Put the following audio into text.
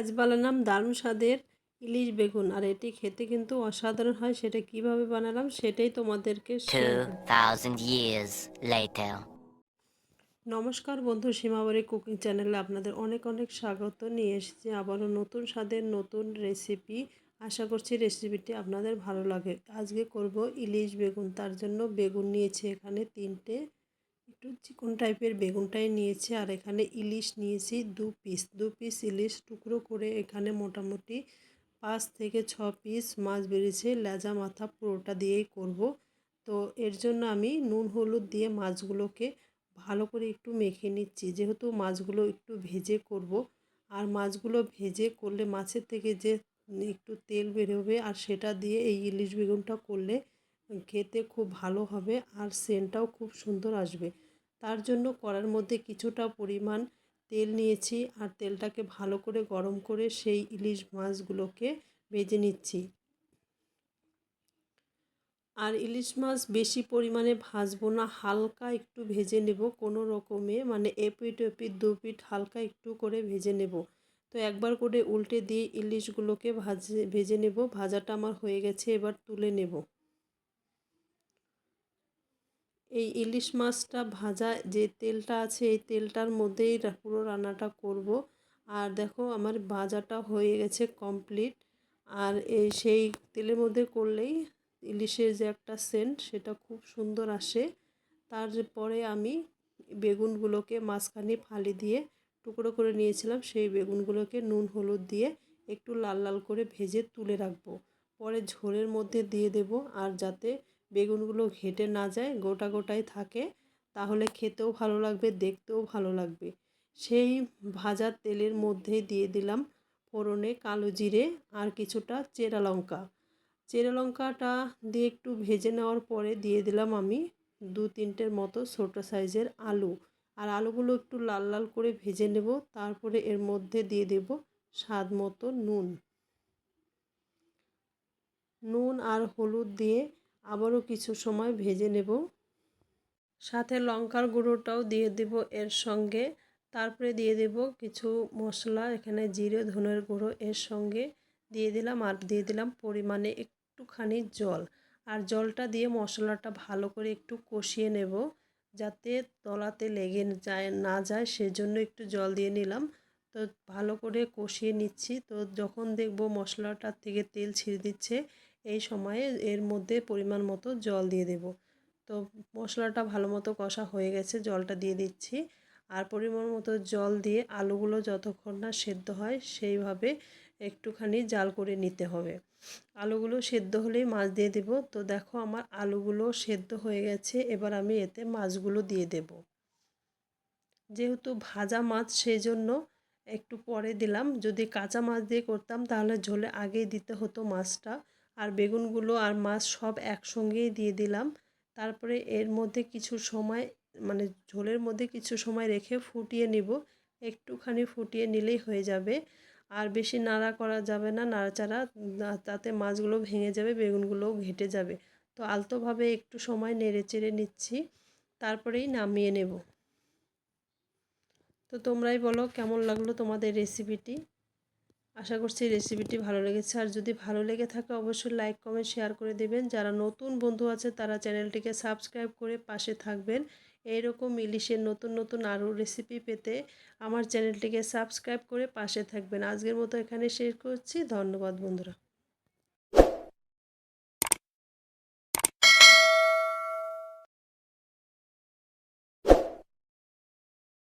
আজ বানালাম দারুণ স্বাদের ইলিশ বেগুন। আর এটি খেতে কিন্তু অসাধারণ হয় সেটা কীভাবে বানালাম সেটাই তোমাদেরকে share করব। 2,000 years later. নমস্কার বন্ধু সীমাবাড়ি কুকিং চ্যানেলে আপনাদের অনেক অনেক স্বাগত। নিয়ে এসেছি আবারও নতুন স্বাদের নতুন রেসিপি আশা করছি রেসিপিটি আপনাদের ভালো লাগে। আজকে করব ইলিশ বেগুন। তার জন্য বেগুন নিয়েছি এখানে তিনটে। একটু চিকন টাইপের বেগুনটাই নিয়েছি আর এখানে ইলিশ নিয়েছি দু পিস দু পিস ইলিশ টুকরো করে এখানে মোটামুটি পাঁচ থেকে ছ পিস মাছ বেরিয়েছে, লেজা মাথা পুরোটা দিয়েই করব। তো এর জন্য আমি নুন, হলুদ দিয়ে মাছগুলোকে ভালো করে একটু মেখে নিচ্ছি। যেহেতু মাছগুলো একটু ভেজে করব আর মাছগুলো ভেজে করলে মাছের থেকে যে একটু তেল বেরোবে আর সেটা দিয়ে এই ইলিশ বেগুনটা করলে খেতে খুব ভালো হবে আর সেন্টটাও খুব সুন্দর আসবে। তার জন্য কড়ার মধ্যে কিছুটা পরিমাণ তেল নিয়েছি আর তেলটাকে ভালো করে গরম করে সেই ইলিশ মাছগুলোকে ভেজে নিচ্ছি। আর ইলিশ মাছ বেশি পরিমাণে ভাজবো না, হালকা একটু ভেজে নেব, কোনো রকমে মানে এপিট এপিট দু পিঠ হালকা একটু করে ভেজে নেব। তো একবার করে উল্টে দিয়ে ইলিশগুলোকে ভাজে, ভেজে নেব, ভাজাটা আমার হয়ে গেছে, এবার তুলে নেব। এই ইলিশ মাছটা ভাজা যে তেলটা আছে, এই তেলটার মধ্যেই পুরো রান্নাটা করব। আর দেখো আমার ভাজাটা হয়ে গেছে কমপ্লিট আর এই সেই তেলের মধ্যে করলেই ইলিশের যে একটা সেন্ট সেটা খুব সুন্দর আসে। তারপরে আমি বেগুনগুলোকে মাঝখানে ফালি দিয়ে টুকরো করে নিয়েছিলাম, সেই বেগুনগুলোকে নুন, হলুদ দিয়ে একটু লাল লাল করে ভেজে তুলে রাখব। পরে ঝোলের মধ্যে দিয়ে দেব আর যাতে বেগুনগুলো ঘেটে না যায়, গোটা গোটাই থাকে, তাহলে খেতেও ভালো লাগবে, দেখতেও ভালো লাগবে। সেই ভাজা তেলের মধ্যে দিয়ে দিলাম ফোড়নে কালো জিরে আর কিছুটা চেরা লঙ্কা। চেরা লঙ্কাটা দিয়ে একটু ভেজে নেওয়ার পরে দিয়ে দিলাম আমি দু তিনটের মতো ছোটো সাইজের আলু। আর আলুগুলো একটু লাল লাল করে ভেজে নেব, তারপরে এর মধ্যে দিয়ে দেব স্বাদ মতো নুন। নুন আর হলুদ দিয়ে আবারও কিছু সময় ভেজে নেব। সাথে লঙ্কার গুঁড়োটাও দিয়ে দেব এর সঙ্গে। তারপরে দিয়ে দেব কিছু মশলা, এখানে জিরে, ধনের গুঁড়ো এর সঙ্গে দিয়ে দিলাম আর দিয়ে দিলাম পরিমাণে একটুখানি জল। আর জলটা দিয়ে মশলাটা ভালো করে একটু কষিয়ে নেব যাতে তলাতে লেগে যায়, না যায়, সেজন্য একটু জল দিয়ে নিলাম। তো ভালো করে কষিয়ে নিচ্ছি। তো যখন দেখব মশলাটার থেকে তেল ছিঁড়ে দিচ্ছে এই সময়ে এর মধ্যে পরিমাণ মতো জল দিয়ে দেব। তো মশলাটা ভালো মতো কষা হয়ে গেছে, জলটা দিয়ে দিচ্ছি। আর পরিমাণ মতো জল দিয়ে আলুগুলো যতক্ষণ না সেদ্ধ হয়, সেইভাবে একটুখানি জাল করে নিতে হবে। আলুগুলো সেদ্ধ হলেই মাছ দিয়ে দেব। তো দেখো আমার আলুগুলো সেদ্ধ হয়ে গেছে, এবার আমি এতে মাছগুলো দিয়ে দেব। যেহেতু ভাজা মাছ সেই জন্য একটু পরে দিলাম। যদি কাঁচা মাছ দিয়ে করতাম, তাহলে ঝোলে আগেই দিতে হতো মাছটা। আর বেগুনগুলো আর মাছ সব একসঙ্গেই দিয়ে দিলাম। তারপরে এর মধ্যে কিছু সময় মানে ঝোলের মধ্যে কিছু সময় রেখে ফুটিয়ে নিব। একটুখানি ফুটিয়ে নিলেই হয়ে যাবে। আর বেশি নাড়া করা যাবে না, নাড়াচাড়া তাতে মাছগুলো ভেঙে যাবে, বেগুনগুলোও ঘেটে যাবে। তো আলতোভাবে একটু সময় নেড়ে চেড়ে নিচ্ছি, তারপরেই নামিয়ে নেব। তো তোমরাই বলো কেমন লাগল তোমাদের রেসিপিটি আশা করছি রেসিপিটি ভালো লেগেছে। আর যদি ভালো লেগে থাকে, অবশ্যই লাইক কমেন্ট শেয়ার করে দেবেন। যারা নতুন বন্ধু আছে, তারা চ্যানেলটিকে সাবস্ক্রাইব করে পাশে থাকবেন। এইরকম ইলিশের নতুন নতুন আরও রেসিপি পেতে আমার চ্যানেলটিকে সাবস্ক্রাইব করে পাশে থাকবেন। আজকের মতো এখানে শেষ করছি। ধন্যবাদ বন্ধুরা।